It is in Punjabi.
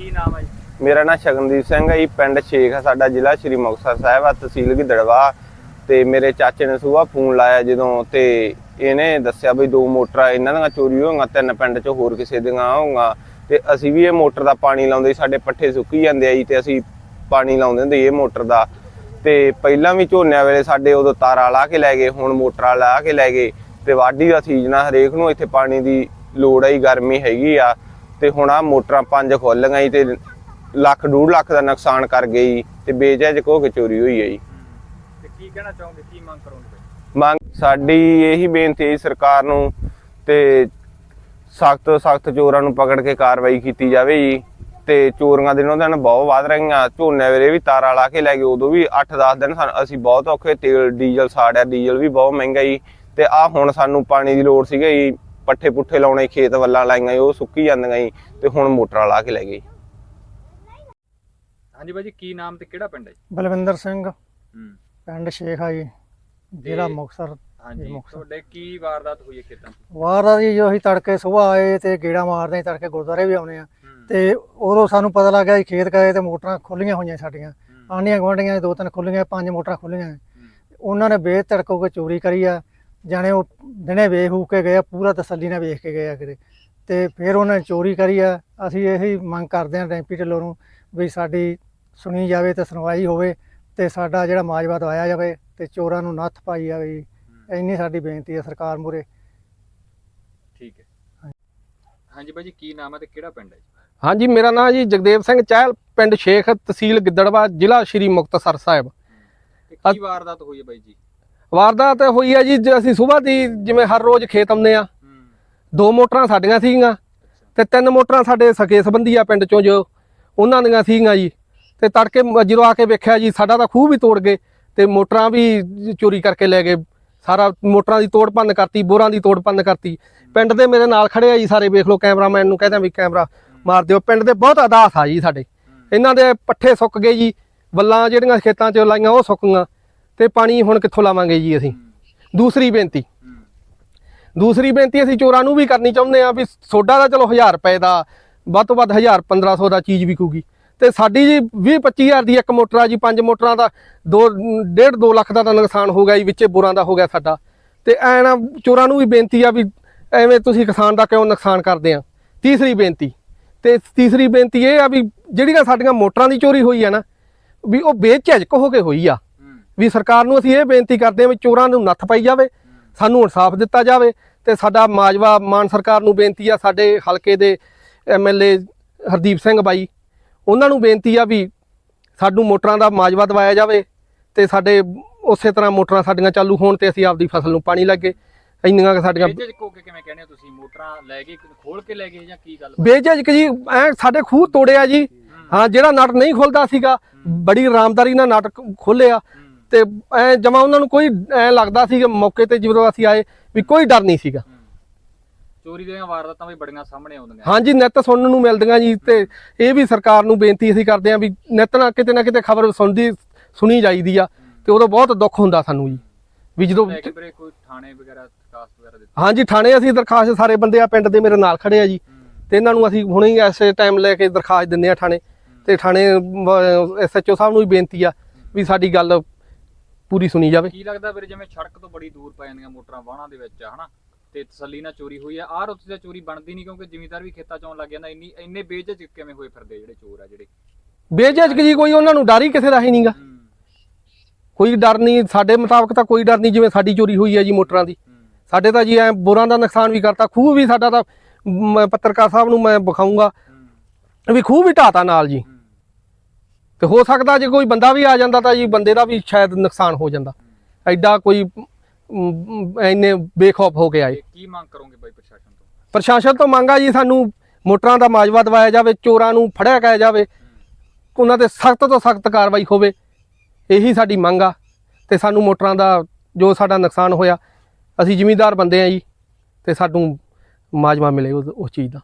ਕੀ ਨਾਮ ਹੈ ਜੀ? ਮੇਰਾ ਨਾਮ ਸ਼ਗਨਦੀਪ ਸਿੰਘ ਹੈ ਜੀ, ਪਿੰਡ ਛੇਖ ਹੈ ਸਾਡਾ ਜ਼ਿਲ੍ਹਾ ਸ਼੍ਰੀ ਮੁਕਤਸਰ ਸਾਹਿਬ ਆ, ਤਹਿਸੀਲ ਗਿੱਦੜਵਾ। ਤੇ ਮੇਰੇ ਚਾਚੇ ਨੇ ਸੁਬਾਹ ਫੋਨ ਲਾਇਆ ਜਦੋਂ ਤੇ ਇਹਨੇ ਦੱਸਿਆ ਵੀ ਦੋ ਮੋਟਰਾਂ ਇਹਨਾਂ ਦੀਆਂ ਚੋਰੀ ਹੋਈਆਂ, ਤਿੰਨ ਪਿੰਡ 'ਚ ਹੋਰ ਕਿਸੇ ਦੀਆਂ ਹੋਈਆਂ। ਤੇ ਅਸੀਂ ਵੀ ਇਹ ਮੋਟਰ ਦਾ ਪਾਣੀ ਲਾਉਂਦੇ ਸਾਡੇ ਪੱਠੇ ਸੁੱਕੀ ਜਾਂਦੇ ਆ ਜੀ, ਤੇ ਅਸੀਂ ਪਾਣੀ ਲਾਉਂਦੇ ਹੁੰਦੇ ਇਹ ਮੋਟਰ ਦਾ। ਤੇ ਪਹਿਲਾਂ ਵੀ ਝੋਨਿਆਂ ਵੇਲੇ ਸਾਡੇ ਉਦੋਂ ਤਾਰਾਂ ਲਾ ਕੇ ਲੈ ਗਏ, ਹੁਣ ਮੋਟਰਾਂ ਲਾ ਕੇ ਲੈ ਗਏ। ਤੇ ਵਾਢੀ ਦਾ ਸੀਜ਼ਨ ਹਰੇਕ ਨੂੰ ਇੱਥੇ ਪਾਣੀ ਦੀ ਲੋੜ ਆਈ ਗਰਮੀ ਹੈਗੀ ਆ। ਤੇ ਹੁਣ ਆ ਮੋਟਰਾਂ ਪੰਜ ਖੁੱਲ ਗਈਆਂ ਤੇ ਲੱਖ ਡੂਢ ਲੱਖ ਦਾ ਨੁਕਸਾਨ ਕਰ ਗਈ ਤੇ ਬੇਜਹਿਜ ਕੋ ਕੇ ਚੋਰੀ ਹੋਈ ਹੈ ਜੀ। ਤੇ ਕੀ ਕਹਿਣਾ ਚਾਹੋਗੇ ਕੀ ਮੰਗ ਕਰੋਗੇ? ਮੰਗ ਸਾਡੀ ਇਹੀ ਬੇਨਤੀ ਹੈ ਸਰਕਾਰ ਨੂੰ ਤੇ ਸਖਤ ਸਖਤ ਚੋਰਾਂ ਨੂੰ ਪਕੜ ਕੇ ਕਾਰਵਾਈ ਕੀਤੀ ਜਾਵੇ ਜੀ ਤੇ ਚੋਰੀਆਂ ਦਿਨੋਂ ਦਿਨ ਬਹੁਤ ਵੱਧ ਰਹੀਆਂ। ਝੋਨੇ ਵੇਲੇ ਵੀ ਤਾਰਾਂ ਲਾ ਕੇ ਲੈ ਗਏ ਉਦੋਂ ਵੀ 8-10 ਦਿਨ ਅਸੀਂ ਬਹੁਤ ਔਖੇ ਤੇਲ ਡੀਜ਼ਲ ਸਾੜਿਆ ਡੀਜ਼ਲ ਵੀ ਬਹੁਤ ਮਹਿੰਗਾ ਜੀ ਤੇ ਆ ਹੁਣ ਸਾਨੂੰ ਪਾਣੀ ਦੀ ਲੋੜ ਸੀਗੀ ਜੀ। ਪੱਠੇ ਪੁੱਠੇ ਲਾਉਣੇ ਖੇਤ ਵੱਲਾਂ ਲਾਈਆਂ ਜੀ, ਉਹ ਸੁੱਕੀ ਜਾਂਦੀਆਂ ਜੀ ਤੇ ਹੁਣ ਮੋਟਰਾਂ ਲਾ ਕੇ ਲੈ ਗਏ। ਹਾਂਜੀ ਬਾਈ ਜੀ ਕੀ ਨਾਮ ਤੇ ਕਿਹੜਾ ਪਿੰਡ ਹੈ ਜੀ? ਬਲਵਿੰਦਰ ਸਿੰਘ। ਹੂੰ। ਪਿੰਡ ਸ਼ੇਖ ਆ ਜੀ ਜ਼ਿਲ੍ਹਾ ਮੁਕਤਸਰ ਹਾਂਜੀ। ਤੁਹਾਡੇ ਕੀ ਵਾਰਦਾਤ ਹੋਈ ਹੈ ਖੇਤਾਂ 'ਚ? ਵਾਰ ਜੀ ਜੋ ਅਸੀਂ ਤੜਕੇ ਸਵੇਰ ਆਏ ਤੇ ਗੇੜਾ ਮਾਰਦੇ ਹਾਂ, ਤੜਕੇ ਗੁਰਦੁਆਰੇ ਵੀ ਆਉਨੇ ਆ। ਤੇ ਉਦੋਂ ਸਾਨੂੰ ਪਤਾ ਲੱਗਾ ਕਿ ਖੇਤ ਗਏ ਤੇ ਮੋਟਰਾਂ ਖੁੱਲੀਆਂ ਹੋਈਆਂ ਸਾਡੀਆਂ। ਆਂਡੀਆਂ ਗੁਆਂਢੀਆਂ ਦੇ ਦੋ ਤਿੰਨ ਖੁੱਲੀਆਂ ਪੰਜ ਮੋਟਰਾਂ ਖੁੱਲੀਆਂ ਉਹਨਾਂ ਨੇ ਬੇਤ ਤੜਕੋ ਕੇ ਚੋਰੀ ਕਰੀ ਆ। ਜਾਣੇ ਉਹ ਦਿਨੇ ਵੇਖ ਹੂ ਕੇ ਗਏ ਪੂਰਾ ਤਸੱਲੀ ਨਾਲ ਵੇਖ ਕੇ ਗਏ ਆ ਕਿਤੇ। ਤੇ ਫਿਰ ਉਹਨਾਂ ਨੇ ਚੋਰੀ ਕਰੀ ਆ। ਅਸੀਂ ਇਹੀ ਮੰਗ ਕਰਦੇ ਹਾਂ ਡੈਂਪੀ ਢਿੱਲੋਂ ਨੂੰ ਵੀ ਸਾਡੀ ਸੁਣੀ ਜਾਵੇ ਤੇ ਸੁਣਵਾਈ ਹੋਵੇ ਤੇ ਸਾਡਾ ਜਿਹੜਾ ਮਾਜਵਾ ਦਵਾਇਆ ਜਾਵੇ ਤੇ ਚੋਰਾਂ ਨੂੰ ਨੱਥ ਪਾਈ ਜਾਵੇ ਇੰਨੀ ਸਾਡੀ ਬੇਨਤੀ ਹੈ ਸਰਕਾਰ ਮੂਰੇ ਠੀਕ ਹੈ। ਹਾਂਜੀ ਬਾਈ ਜੀ ਕੀ ਨਾਮ ਹੈ ਤੇ ਕਿਹੜਾ ਪਿੰਡ ਹੈ ਹਾਂਜੀ ਮੇਰਾ ਨਾਮ ਜੀ ਜਗਦੇਵ ਸਿੰਘ ਚਹਿਲ ਪਿੰਡ ਸ਼ੇਖ ਤਹਿਸੀਲ ਗਿੱਦੜਵਾ ਜ਼ਿਲ੍ਹਾ ਸ਼੍ਰੀ ਮੁਕਤਸਰ ਸਾਹਿਬ। ਕੀ ਵਾਰਦਾਤ ਹੋਈ ਹੈ ਬਾਈ ਜੀ? ਵਾਰਦਾਤ ਹੋਈ ਹੈ ਜੀ, ਜੇ ਅਸੀਂ ਸਵੇਰ ਦੀ ਜਿਵੇਂ ਹਰ ਰੋਜ਼ ਖੇਤ ਆਉਂਦੇ ਆ, ਦੋ ਮੋਟਰਾਂ ਸਾਡੀਆਂ ਸੀਗੀਆਂ ਤੇ ਤਿੰਨ ਮੋਟਰਾਂ ਸਾਡੇ ਸਕੇ ਸੰਬੰਧੀ ਆ ਪਿੰਡ ਚੋਂ ਜੋ ਉਹਨਾਂ ਦੀਆਂ ਸੀਗੀਆਂ ਜੀ। ਤੇ ਤੜਕੇ ਮ- ਜਦੋਂ ਆ ਕੇ ਵੇਖਿਆ ਜੀ, ਸਾਡਾ ਤਾਂ ਖੂਹ ਵੀ ਤੋੜ ਗਏ ਤੇ ਮੋਟਰਾਂ ਵੀ ਚੋਰੀ ਕਰਕੇ ਲੈ ਗਏ। ਸਾਰਾ ਮੋਟਰਾਂ ਦੀ ਤੋੜ ਭੰਨ ਕਰਤੀ, ਬੋਰਾਂ ਦੀ ਤੋੜ ਭੰਨ ਕਰਤੀ। ਪਿੰਡ ਦੇ ਮੇਰੇ ਨਾਲ ਖੜੇ ਆ ਜੀ ਸਾਰੇ, ਵੇਖ ਲਓ ਕੈਮਰਾਮੈਨ ਨੂੰ ਕਹਿੰਦਾ ਵੀ ਕੈਮਰਾ ਮਾਰ ਦਿਓ। ਪਿੰਡ ਦੇ ਬਹੁਤ ਅਦਾਸ ਆ ਜੀ ਸਾਡੇ। ਇਹਨਾਂ ਦੇ ਪੱਠੇ ਸੁੱਕ ਗਏ ਜੀ, ਵੱਲਾਂ ਜਿਹੜੀਆਂ ਖੇਤਾਂ 'ਚ ਲਾਈਆਂ ਉਹ ਸੁੱਕ ਗਈਆਂ। ਤੇ ਪਾਣੀ ਹੁਣ ਕਿੱਥੋਂ ਲਾਵਾਂਗੇ ਜੀ ਅਸੀਂ? ਦੂਸਰੀ ਬੇਨਤੀ। ਦੂਸਰੀ ਬੇਨਤੀ ਅਸੀਂ ਚੋਰਾਂ ਨੂੰ ਵੀ ਕਰਨੀ ਚਾਹੁੰਦੇ ਆ ਵੀ ਸੋਡਾ ਦਾ ਚਲੋ 1000 ਰੁਪਏ ਦਾ, ਵੱਧ ਤੋਂ ਵੱਧ 1000 1500 ਦਾ ਚੀਜ਼ ਵਿਕੂਗੀ। ਤੇ ਸਾਡੀ ਜੀ 20 25000 ਦੀ ਇੱਕ ਮੋਟਰ ਆ ਜੀ, ਪੰਜ ਮੋਟਰਾਂ ਦਾ 2 1.5 2 ਲੱਖ ਦਾ ਤਾਂ ਨੁਕਸਾਨ ਹੋ ਗਿਆ ਜੀ, ਵਿੱਚੇ ਬੁਰਾਂ ਦਾ ਹੋ ਗਿਆ ਸਾਡਾ। ਤੇ ਐ ਨਾ ਚੋਰਾਂ ਨੂੰ ਵੀ ਬੇਨਤੀ ਆ ਵੀ ਐਵੇਂ ਤੁਸੀਂ ਕਿਸਾਨ ਦਾ ਕਿਉਂ ਨੁਕਸਾਨ ਕਰਦੇ ਆ? ਤੀਸਰੀ ਬੇਨਤੀ। ਤੇ ਤੀਸਰੀ ਬੇਨਤੀ ਇਹ ਆ ਵੀ ਜਿਹੜੀਆਂ ਸਾਡੀਆਂ ਮੋਟਰਾਂ ਦੀ ਚੋਰੀ ਹੋਈ ਆ ਨਾ, ਵੀ ਉਹ ਬੇਝਿਜਕ ਹੋ ਕੇ ਹੋਈ ਆ। ਵੀ ਸਰਕਾਰ ਨੂੰ ਅਸੀਂ ਇਹ ਬੇਨਤੀ ਕਰਦੇ ਹਾਂ ਵੀ ਚੋਰਾਂ ਨੂੰ ਨੱਥ ਪਾਈ ਜਾਵੇ ਸਾਨੂੰ ਇਨਸਾਫ ਦਿੱਤਾ ਜਾਵੇ ਤੇ ਸਾਡਾ ਮਾਜਵਾ ਮਾਨ ਸਰਕਾਰ ਨੂੰ ਬੇਨਤੀ ਆ ਸਾਡੇ ਹਲਕੇ ਦੇ ਐਮਐਲਏ ਹਰਦੀਪ ਸਿੰਘ ਬਾਈ ਉਹਨਾਂ ਨੂੰ ਬੇਨਤੀ ਆ ਵੀ ਸਾਨੂੰ ਮੋਟਰਾਂ ਦਾ ਮਾਜਵਾ ਦਿਵਾਇਆ ਜਾਵੇ ਤੇ ਸਾਡੇ ਉਸੇ ਤਰ੍ਹਾਂ ਮੋਟਰਾਂ ਸਾਡੀਆਂ ਚਾਲੂ ਹੋਣ ਤੇ ਅਸੀਂ ਆਪਦੀ ਫਸਲ ਨੂੰ ਪਾਣੀ ਲੱਗੇ। ਇੰਨੀਆਂ ਕੁ ਸਾਡੀਆਂ ਬੇਜਜ ਕੋ ਕੇ ਕਿਵੇਂ ਕਹਿੰਦੇ ਹੋ ਤੁਸੀਂ? ਮੋਟਰਾਂ ਲੈ ਗਏ ਖੋਲ ਕੇ ਲੈ ਗਏ ਜਾਂ ਕੀ ਗੱਲ? ਬੇਝਿਜਕ ਜੀ ਐ ਸਾਡੇ ਖੂਹ ਤੋੜਿਆ ਜੀ। ਹਾਂ। ਜਿਹੜਾ ਨਟ ਨਹੀਂ ਖੁੱਲਦਾ ਸੀਗਾ ਬੜੀ ਆਰਾਮਦਾਰੀ ਨਾਲ ਨਟ ਖੋਲਿਆ ਹੂੰ ਤੇ ਐ ਜਮਾ ਉਹਨਾਂ ਨੂੰ ਕੋਈ ਐ ਲੱਗਦਾ ਸੀ ਕਿ ਮੌਕੇ ਤੇ ਜਦੋਂ ਅਸੀਂ ਆਏ ਵੀ ਕੋਈ ਡਰ ਨਹੀਂ ਸੀਗਾ। ਚੋਰੀ ਦੀਆਂ ਵਾਰਦਾਤਾਂ ਵੀ ਬੜੀਆਂ ਸਾਹਮਣੇ ਆਉਂਦੀਆਂ। ਹਾਂਜੀ ਨਿੱਤ ਸੁਣਨ ਨੂੰ ਮਿਲਦੀਆਂ ਜੀ ਤੇ ਇਹ ਵੀ ਸਰਕਾਰ ਨੂੰ ਬੇਨਤੀ ਅਸੀਂ ਕਰਦੇ ਹਾਂ ਵੀ ਨਿੱਤ ਨਾ ਕਿਤੇ ਨਾ ਕਿਤੇ ਖਬਰ ਸੁਣਦੀ ਸੁਣੀ ਜਾਈਦੀ ਆ ਤੇ ਉਦੋਂ ਬਹੁਤ ਦੁੱਖ ਹੁੰਦਾ ਸਾਨੂੰ ਜੀ। ਵੀ ਜਦੋਂ ਕੋਈ ਥਾਣੇ ਵਗੈਰਾ ਦਰਖਾਸਤ ਵਗੈਰਾ ਦਿੱਤੀ? ਹਾਂਜੀ ਥਾਣੇ ਅਸੀਂ ਦਰਖਾਸਤ ਸਾਰੇ ਬੰਦੇ ਆ ਪਿੰਡ ਦੇ ਮੇਰੇ ਨਾਲ ਖੜੇ ਆ ਜੀ। ਤੇ ਇਹਨਾਂ ਨੂੰ ਅਸੀਂ ਹੁਣੇ ਹੀ ਐਸੇ ਟਾਈਮ ਲੈ ਕੇ ਦਰਖਾਸਤ ਦਿੰਦੇ ਆ ਥਾਣੇ। ਤੇ ਥਾਣੇ ਐਸਐਚਓ ਸਾਹਿਬ ਨੂੰ ਵੀ ਬੇਨਤੀ ਆ ਵੀ ਸਾਡੀ ਗੱਲ ਪੂਰੀ ਸੁਣੀ ਜਾਵੇ। ਕੀ ਲੱਗਦਾ ਵੀਰੇ ਜਿਵੇਂ ਸੜਕ ਤੋਂ ਬੜੀ ਦੂਰ ਪੈ ਜਾਂਦੀਆਂ ਮੋਟਰਾਂ ਵਾਹਣਾਂ ਦੇ ਵਿੱਚ ਹਨਾ? ਤੇ ਤਸੱਲੀ ਨਾਲ ਚੋਰੀ ਹੋਈ ਆ। ਆਹ ਰੁੱਤ ਤੇ ਚੋਰੀ ਬਣਦੀ ਨਹੀਂ ਕਿਉਂਕਿ ਜ਼ਿਮੀਦਾਰ ਵੀ ਖੇਤਾਂ ਚੋਂ ਲੱਗ ਜਾਂਦਾ। ਇੰਨੀ ਇੰਨੇ ਬੇਝਿਜਕ ਕਿਵੇਂ ਹੋਏ ਫਿਰਦੇ ਜਿਹੜੇ ਚੋਰ ਆ ਜਿਹੜੇ? ਬੇਝਿਜਕ ਜੀ ਕੋਈ ਉਹਨਾਂ ਨੂੰ ਡਰ ਹੀ ਕਿਸੇ ਦਾ ਹੀ ਨਹੀਂਗਾ। ਕੋਈ ਡਰ ਨਹੀਂ ਸਾਡੇ ਮੁਤਾਬਕ ਤਾਂ ਕੋਈ ਡਰ ਨਹੀਂ ਜਿਵੇਂ ਸਾਡੀ ਚੋਰੀ ਹੋਈ ਹੈ ਜੀ ਮੋਟਰਾਂ ਦੀ। ਸਾਡੇ ਤਾਂ ਜੀ ਐ ਬੋਰਾਂ ਦਾ ਨੁਕਸਾਨ ਵੀ ਕਰਤਾ। ਖੂਹ ਵੀ ਸਾਡਾ ਤਾਂ ਪੱਤਰਕਾਰ ਸਾਹਿਬ ਨੂੰ ਮੈਂ ਵਿਖਾਉਂਗਾ ਵੀ ਖੂਹ ਵੀ ਢਾਤਾ ਨਾਲ ਜੀ। ਤੇ ਹੋ ਸਕਦਾ ਜੇ ਕੋਈ ਬੰਦਾ ਵੀ ਆ ਜਾਂਦਾ ਤਾਂ ਜੀ ਬੰਦੇ ਦਾ ਵੀ ਸ਼ਾਇਦ ਨੁਕਸਾਨ ਹੋ ਜਾਂਦਾ। ਐਡਾ ਕੋਈ ਇੰਨੇ ਬੇਖੌਫ ਹੋ ਕੇ ਆਏ। ਕੀ ਮੰਗ ਕਰੋਗੇ ਬਾਈ ਪ੍ਰਸ਼ਾਸਨ ਤੋਂ? ਪ੍ਰਸ਼ਾਸਨ ਤੋਂ ਮੰਗਾ ਜੀ ਸਾਨੂੰ ਮੋਟਰਾਂ ਦਾ ਮਾਜਵਾ ਦਿਵਾਇਆ ਜਾਵੇ ਚੋਰਾਂ ਨੂੰ ਫੜਿਆ ਗਿਆ ਜਾਵੇ। ਉਹਨਾਂ ਤੇ ਸਖਤ ਤੋਂ ਸਖਤ ਕਾਰਵਾਈ ਹੋਵੇ ਇਹੀ ਸਾਡੀ ਮੰਗ ਆ। ਤੇ ਸਾਨੂੰ ਮੋਟਰਾਂ ਦਾ ਜੋ ਸਾਡਾ ਨੁਕਸਾਨ ਹੋਇਆ ਅਸੀਂ ਜ਼ਿਮੀਂਦਾਰ ਬੰਦੇ ਆ ਜੀ ਤੇ ਸਾਨੂੰ ਮਾਜਵਾ ਮਿਲੇ ਉਸ ਉਸ ਚੀਜ਼ ਦਾ।